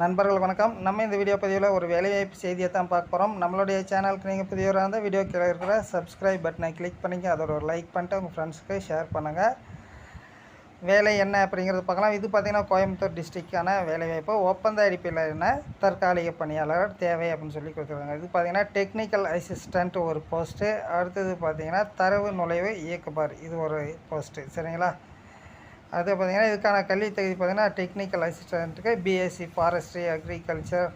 நண்பர்கள் வணக்கம். நம்ம இந்த வீடியோ பதிவில் ஒரு வேலைவாய்ப்பு செய்தியை தான் பார்க்க போகிறோம் நம்மளுடைய சேனலுக்கு நீங்கள் புதியவராக இருந்தால் வீடியோ கீழே இருக்கிற சப்ஸ்கிரைப் பட்டனை கிளிக் பண்ணிங்க. அதோட ஒரு லைக் பண்ணிட்டு உங்கள் ஃப்ரெண்ட்ஸுக்கு ஷேர் பண்ணுங்கள் வேலை என்ன அப்படிங்கிறது பார்க்கலாம். இது பார்த்திங்கன்னா கோயம்புத்தூர் டிஸ்ட்ரிக்டான வேலைவாய்ப்பு. ஒப்பந்த அடிப்பில் என்ன? தற்காலிக பணியாளர் தேவை அப்படின்னு சொல்லி கொடுத்துருக்காங்க. இது பார்த்திங்கன்னா டெக்னிக்கல் அசிஸ்டண்ட் ஒரு போஸ்ட்டு அடுத்தது பார்த்திங்கன்னா தரவு நுழைவு இயக்குபார் இது ஒரு போஸ்ட்டு சரிங்களா? அது பார்த்திங்கன்னா இதுக்கான கல்வி தகுதி பார்த்திங்கன்னா technical அசிஸ்டண்ட்டுக்கு BSc forestry agriculture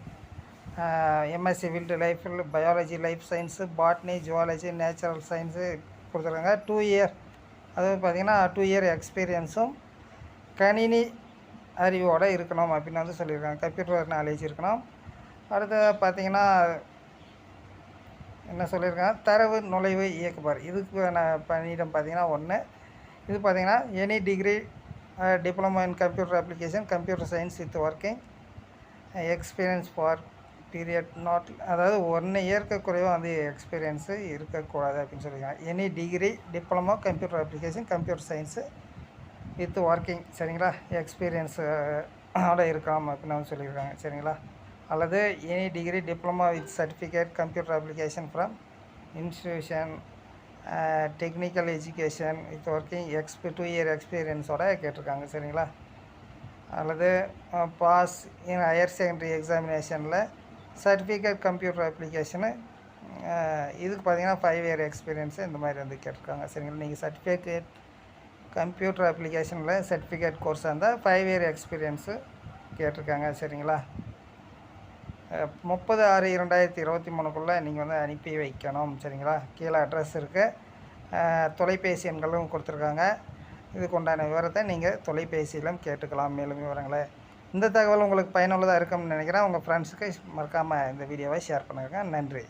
MSc wild life biology life science botany zoology natural science கொடுத்துருக்காங்க. டூ இயர் அதாவது பார்த்திங்கன்னா டூ இயர் எக்ஸ்பீரியன்ஸும் கணினி அறிவோடு இருக்கணும் அப்படின்னு வந்து சொல்லியிருக்காங்க. கம்ப்யூட்டர் நாலேஜ் இருக்கணும். அடுத்து பார்த்திங்கன்னா என்ன சொல்லியிருக்காங்க? தரவு நுழைவு இயக்குபார் இதுக்கு நான் பணியிடம் பார்த்திங்கன்னா ஒன்று இது பார்த்திங்கன்னா any degree diploma in computer application computer science with working experience for period not அதாவது ஒன் இயர்க்கு குறைவாக வந்து எக்ஸ்பீரியன்ஸு இருக்கக்கூடாது அப்படின்னு சொல்லியிருக்காங்க. Any degree diploma computer application computer science with working சரிங்களா? எக்ஸ்பீரியன்ஸு uh, ஆட இருக்கலாம் அப்படின்னு வந்து சொல்லியிருக்காங்க. சரிங்களா? அல்லது any degree diploma with certificate computer application from institution technical education with working exp two year எக்ஸ்பீரியன்ஸோட கேட்டிருக்காங்க சரிங்களா? அல்லது pass in higher secondary எக்ஸாமினேஷனில் certificate computer application இதுக்கு பார்த்தீங்கன்னா ஃபைவ் இயர் எக்ஸ்பீரியன்ஸு இந்த மாதிரி வந்து கேட்டிருக்காங்க சரிங்களா? நீங்கள் சர்டிஃபிகேட் கம்ப்யூட்டர் அப்ளிகேஷனில் சர்டிஃபிகேட் கோர்ஸாக இருந்தால் ஃபைவ் இயர் எக்ஸ்பீரியன்ஸு கேட்டிருக்காங்க சரிங்களா? முப்பது ஆறு இரண்டாயிரத்தி இருபத்தி மூணுக்குள்ளே நீங்கள் வந்து அனுப்பி வைக்கணும். சரிங்களா? கீழே அட்ரஸ் இருக்குது தொலைபேசி எண்களும் கொடுத்துருக்காங்க. இதுக்கு உண்டான விவரத்தை நீங்கள் தொலைபேசியிலும் கேட்டுக்கலாம். மேலும் விவரங்களை. இந்த தகவல் உங்களுக்கு பயனுள்ளதாக இருக்கும்னு நினைக்கிறேன். உங்கள் ஃப்ரெண்ட்ஸுக்கு மறக்காமல் இந்த வீடியோவை ஷேர் பண்ணுங்கள் நன்றி.